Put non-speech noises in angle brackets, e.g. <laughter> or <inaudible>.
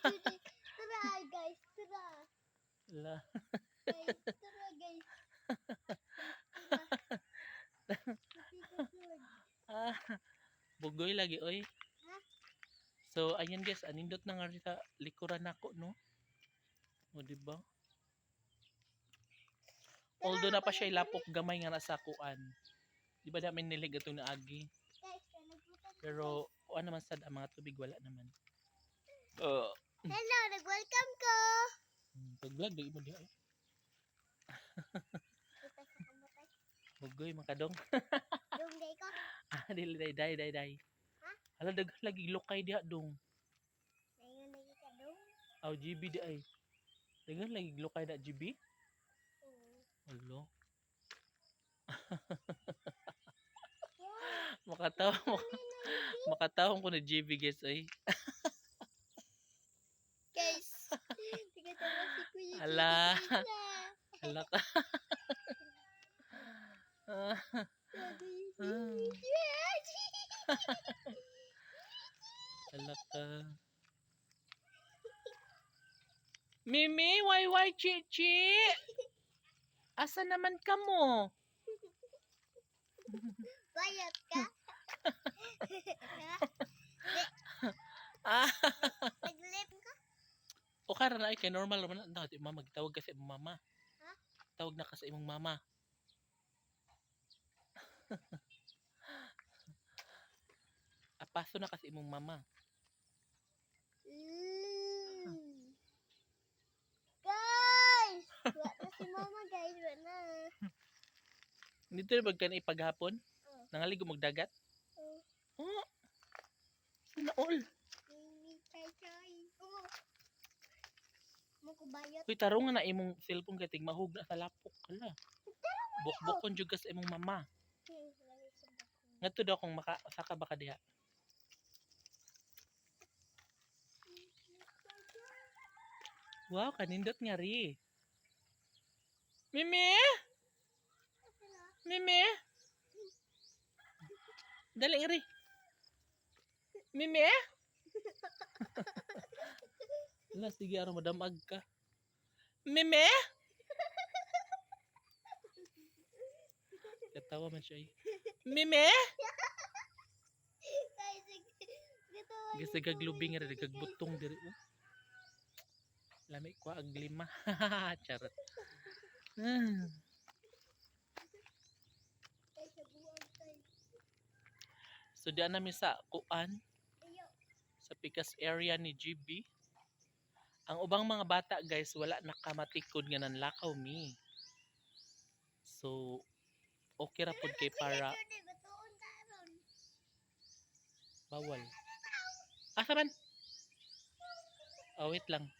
Tara guys, tara. Ala. Guys, <laughs> tara guys. Ah, bugoy lagi oy. Ha? So ayan guys, anindot na nga sa likuran nako no. O di ba? Although na pa siya ilapok gamay nga nasa kuan. Di ba namin nilig atong naagi? Pero kuan naman sad ang mga tubig wala naman. Uh, Hello, nag-welcome ko. pag-vlog di mo di ay. Kita sa kamutay. Bugoy makadong. Yung day ko. <laughs> Ah, dili day day day day. Ha? Hala dag lagi lokay diha dong. Ngayon lagi ka dong. Aw GB di ay. Dagan lagi lokay na GB. Oo. Alo. Makatawa mo. Makatawang ko na GB guys ay. <laughs> Ala. <laughs> Hala ka. <laughs> Hala ka. Mimi, why why chichi? Asa naman ka mo? Bayat ka? <laughs> Ah? O kara na ay kay normal naman na di mama gitawag kasi imong mama. Ha? Tawag na ka sa imong mama. <laughs> Apaso na kasi imong mama. Mm. Guys! Wala na si mama guys. Wala na. Dito na bagkan ipaghapon? Oh. Nangaligo magdagat? Oh. Oh. Sana all. Makubayot. Kuy tarong na imong cellphone kay tigmahug na sa lapok kala. Bukbukon jud ka sa imong mama. Hmm. Ngadto daw kung maka saka baka diha. Wow, kanindot nga ri. Mimi? Mimi? Dali nga ri. Mimi? <laughs> Wala, sige, araw madamag ka. Mimi? <laughs> Katawa man siya eh. Gatawa Gusto gaglubing rin, gagbutong diri. Oh. Lami ko ang lima. <laughs> Charot. Tayo. <sighs> So diyan namin sa kuan sa Picas area ni GB. Ang ubang mga bata guys wala nakamatikod nga nanlakaw mi. So okay ra pud kay para bawal. Asa man? Oh, wait lang.